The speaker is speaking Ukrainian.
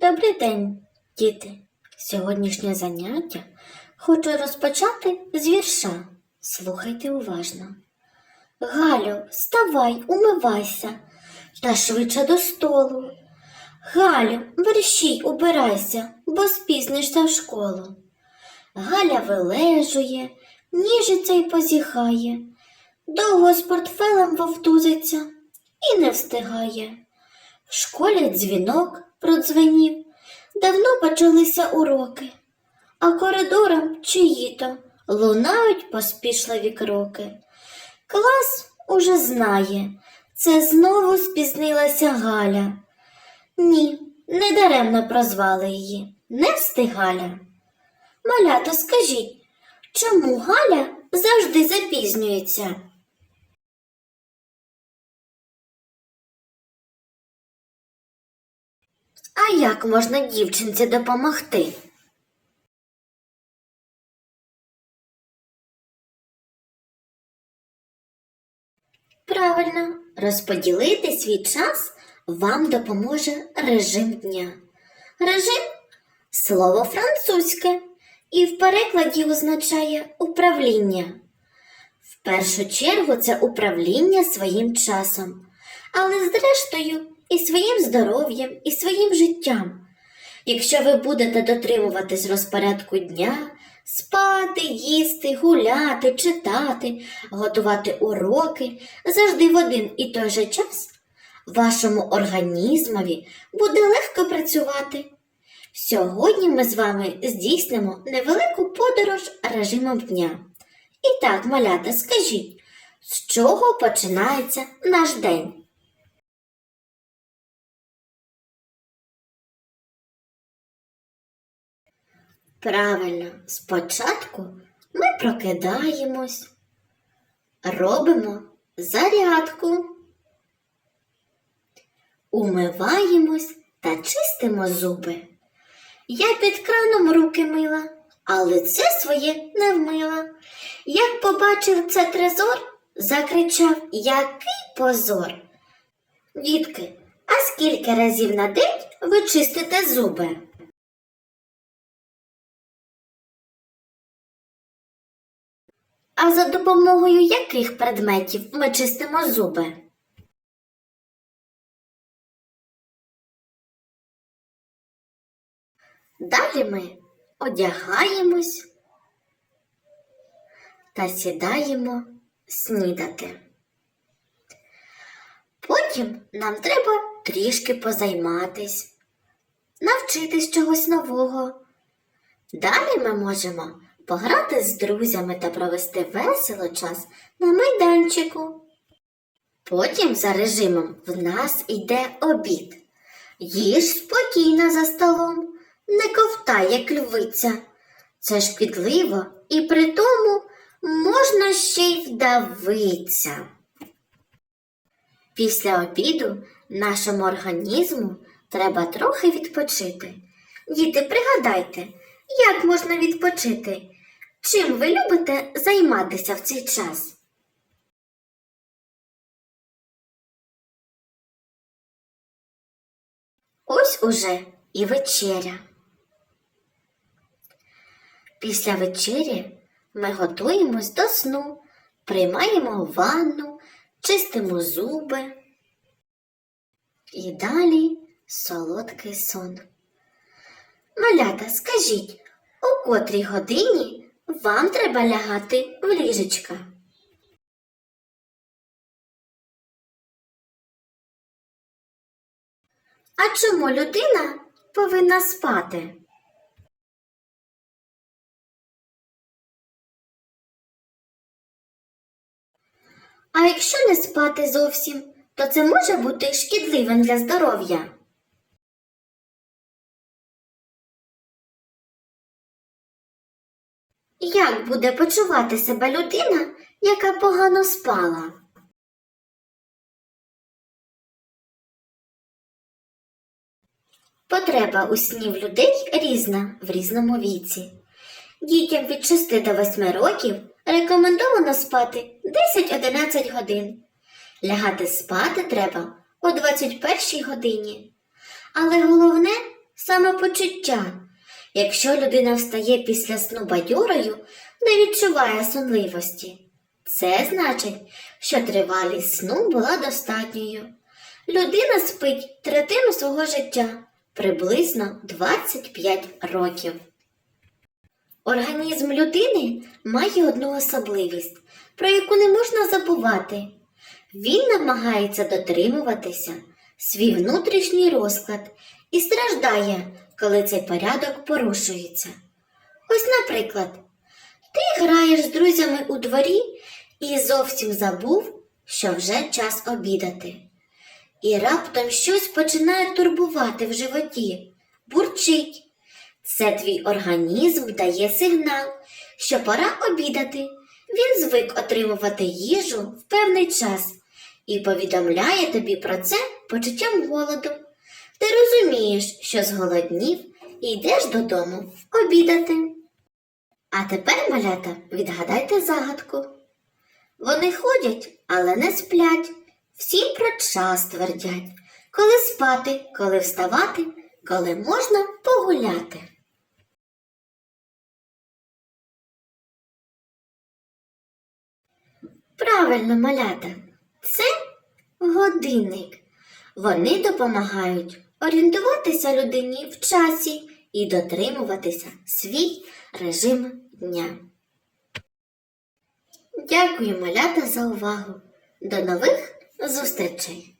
Добрий день, діти. Сьогоднішнє заняття хочу розпочати з вірша. Слухайте уважно. Галю, вставай, умивайся та швидше до столу. Галю, мерщій убирайся, бо спізнишся в школу. Галя вилежує, ніжиться й позіхає, довго з портфелем вовтузиться і не встигає. В школі дзвінок продзвенів, давно почалися уроки, а коридором чиї-то лунають поспішливі кроки. Клас уже знає, це знову спізнилася Галя. Ні, не даремно прозвали її, не встигаля. Малята, скажіть, чому Галя завжди запізнюється? А як можна дівчинці допомогти? Правильно, розподілити свій час вам допоможе режим дня. Режим слово французьке і в перекладі означає управління. В першу чергу це управління своїм часом, але зрештою і своїм здоров'ям, і своїм життям. Якщо ви будете дотримуватись розпорядку дня, спати, їсти, гуляти, читати, готувати уроки завжди в один і той же час, вашому організмові буде легко працювати. Сьогодні ми з вами здійснимо невелику подорож режимом дня. І так, малята, скажіть, з чого починається наш день? Правильно, спочатку ми прокидаємось, робимо зарядку, умиваємось та чистимо зуби. Я під краном руки мила, а лице своє не вмила. Як побачив це трезор, закричав Який позор. Дітки, а скільки разів на день ви чистите зуби? А за допомогою яких предметів ми чистимо зуби? Далі ми одягаємось та сідаємо снідати. Потім нам треба трішки позайматись, навчитись чогось нового. Далі ми можемо пограти з друзями та провести весело час на майданчику. Потім за режимом в нас йде обід. Їж спокійно за столом, не ковтай, як львиця. Це шкідливо і при тому можна ще й вдавитися. Після обіду нашому організму треба трохи відпочити. Діти, пригадайте, як можна відпочити? Чим ви любите займатися в цей час? Ось уже і вечеря. Після вечері ми готуємось до сну, приймаємо ванну, чистимо зуби. І далі солодкий сон. Малята, скажіть, у котрій годині вам треба лягати в ліжечка? А чому людина повинна спати? А якщо не спати зовсім, то це може бути шкідливим для здоров'я. Як буде почувати себе людина, яка погано спала? Потреба у сні в людей різна в різному віці. Дітям від 6 до 8 років рекомендовано спати 10-11 годин. Лягати спати треба о 21 годині. Але головне самопочуття. Якщо людина встає після сну бадьорою, не відчуває сонливості. Це значить, що тривалість сну була достатньою. Людина спить третину свого життя, приблизно 25 років. Організм людини має одну особливість, про яку не можна забувати. Він намагається дотримуватися свій внутрішній розклад і страждає, коли цей порядок порушується. Ось, наприклад, ти граєш з друзями у дворі і зовсім забув, що вже час обідати. І раптом щось починає турбувати в животі, бурчить. Це твій організм дає сигнал, що пора обідати. Він звик отримувати їжу в певний час і повідомляє тобі про це почуттям голоду. Ти розумієш, що зголоднів і йдеш додому обідати. А тепер, малята, відгадайте загадку. Вони ходять, але не сплять, всім про час твердять, коли спати, коли вставати, коли можна погуляти. Правильно, малята, це годинник. Вони допомагають орієнтуватися людині в часі і дотримуватися свій режим дня. Дякую, малята, за увагу. До нових зустрічей!